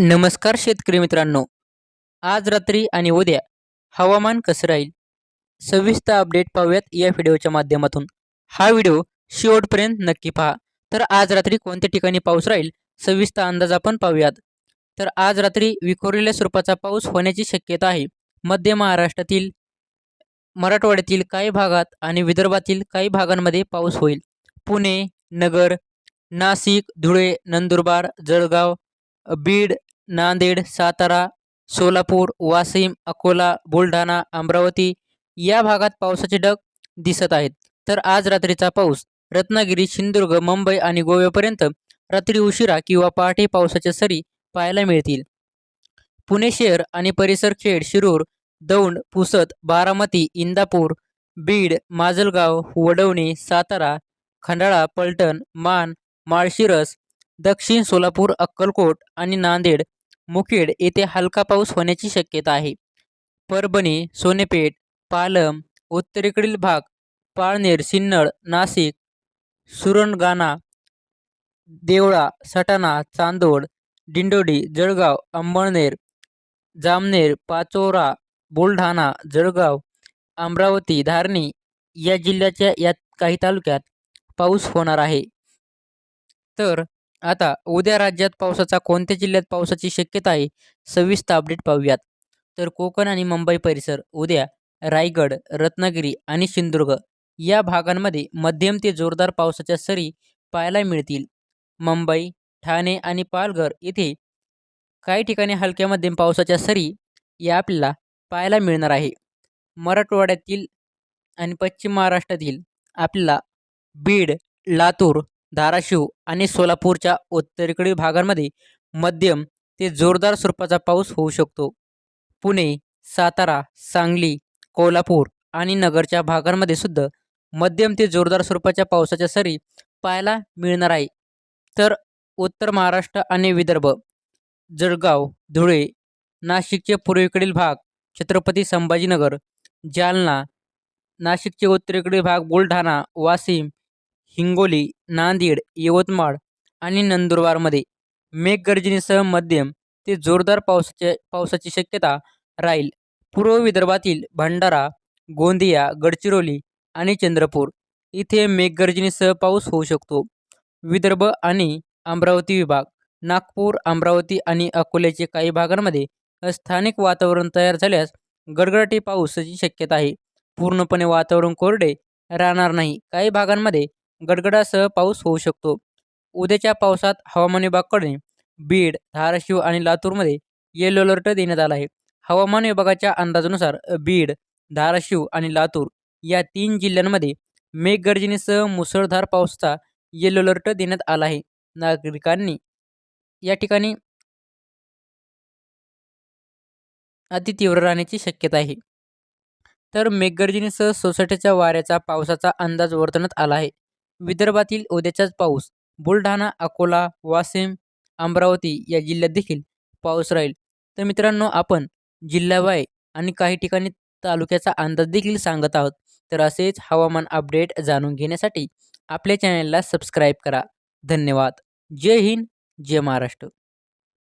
नमस्कार शेतकरी मित्रांनो. आज रात्री आणि उद्या हवामान कसं राहील? सविस्तर अपडेट पाहूयात या व्हिडिओच्या माध्यमातून. हा व्हिडिओ शेवटपर्यंत नक्की पहा. तर आज रात्री कोणत्या ठिकाणी पाऊस राहील? सविस्तर अंदाज आपण पाहूयात. तर आज रात्री विखुरलेल्या स्वरूपाचा पाऊस होण्याची शक्यता आहे. मध्य महाराष्ट्रातील मराठवाड्यातील काही भागात आणि विदर्भातील काही भागांमध्ये पाऊस होईल. पुणे नगर नाशिक धुळे नंदुरबार जळगाव बीड नांदेड सातारा सोलापूर वाशिम अकोला बुलढाणा अमरावती या भागात पावसाचे ढग दिसत आहेत. तर आज रात्रीचा पाऊस रत्नागिरी सिंधुदुर्ग मुंबई आणि गोव्यापर्यंत रात्री उशिरा किंवा पहाटे पावसाच्या सरी पाहायला मिळतील. पुणे शहर आणि परिसर खेड शिरूर दौंड पुसद बारामती इंदापूर बीड माजलगाव वडवणी सातारा खंडाळा पलटण मान माळशिरस दक्षिण सोलापूर अक्कलकोट आणि नांदेड मुखेड येथे हलका पाऊस होण्याची शक्यता आहे. परभणी सोनेपेठ पालम उत्तरेकडील भाग पाळनेर सिन्नड नाशिक सुरणगाणा देवळा सटाणा चांदोड दिंडोडी जळगाव अंबळनेर जामनेर पाचोरा बुलढाणा जळगाव अमरावती धारणी या जिल्ह्याच्या यात काही तालुक्यात पाऊस होणार आहे. तर आता उद्या राज्यात पावसाचा कोणत्या जिल्ह्यात पावसाची शक्यता आहे? सविस्तर अपडेट पाहूयात. तर कोकण आणि मुंबई परिसर उद्या रायगड रत्नागिरी आणि सिंधुदुर्ग या भागांमध्ये मध्यम ते जोरदार पावसाच्या सरी पाहायला मिळतील. मुंबई ठाणे आणि पालघर येथे काही ठिकाणी हलक्या मध्यम पावसाच्या सरी या आपल्याला पाहायला मिळणार आहे. मराठवाड्यातील आणि पश्चिम महाराष्ट्रातील आपल्याला बीड लातूर धाराशिव आणि सोलापूरच्या उत्तरेकडील भागांमध्ये मध्यम ते जोरदार स्वरूपाचा पाऊस होऊ शकतो. पुणे सातारा सांगली कोल्हापूर आणि नगरच्या भागांमध्ये सुद्धा मध्यम ते जोरदार स्वरूपाच्या पावसाच्या सरी पाहायला मिळणार आहे. तर उत्तर महाराष्ट्र आणि विदर्भ जळगाव धुळे नाशिकचे पूर्वेकडील भाग छत्रपती संभाजीनगर जालना नाशिकचे उत्तरेकडील भाग बुलढाणा वाशिम हिंगोली नांदेड यवतमाळ आणि नंदुरबारमध्ये मेघगर्जनेसह मध्यम ते जोरदार पावसाचे पावसाची शक्यता राहील. पूर्व विदर्भातील भंडारा गोंदिया गडचिरोली आणि चंद्रपूर इथे मेघगर्जनेसह पाऊस होऊ शकतो. विदर्भ आणि अमरावती विभाग नागपूर अमरावती आणि अकोल्याचे काही भागांमध्ये स्थानिक वातावरण तयार झाल्यास गडगडाटी पावसाची शक्यता आहे. पूर्णपणे वातावरण कोरडे राहणार नाही. काही भागांमध्ये गडगडासह पाऊस होऊ शकतो. उद्याच्या पावसात हवामान विभागाकडे बीड धाराशिव आणि लातूरमध्ये येलो अलर्ट देण्यात आला आहे. हवामान विभागाच्या अंदाजानुसार बीड धाराशिव आणि लातूर या तीन जिल्ह्यांमध्ये मेघगर्जनेसह मुसळधार पावसाचा येलो अलर्ट देण्यात आला आहे. नागरिकांनी या ठिकाणी अतितीव्र राहण्याची शक्यता आहे. तर मेघगर्जनेसह सोसायटीच्या वाऱ्याचा पावसाचा अंदाज वर्तवण्यात आला आहे. विदर्भातील उद्याचाच पाऊस. बुलढाणा अकोला वाशिम अमरावती या जिल्ह्यात देखील पाऊस राहील. तर मित्रांनो आपण जिल्हावाय आणि काही ठिकाणी तालुक्याचा अंदाज देखील सांगत आहोत. तर असेच हवामान अपडेट जाणून घेण्यासाठी आपल्या चॅनलला सबस्क्राईब करा. धन्यवाद. जय हिंद जय महाराष्ट्र.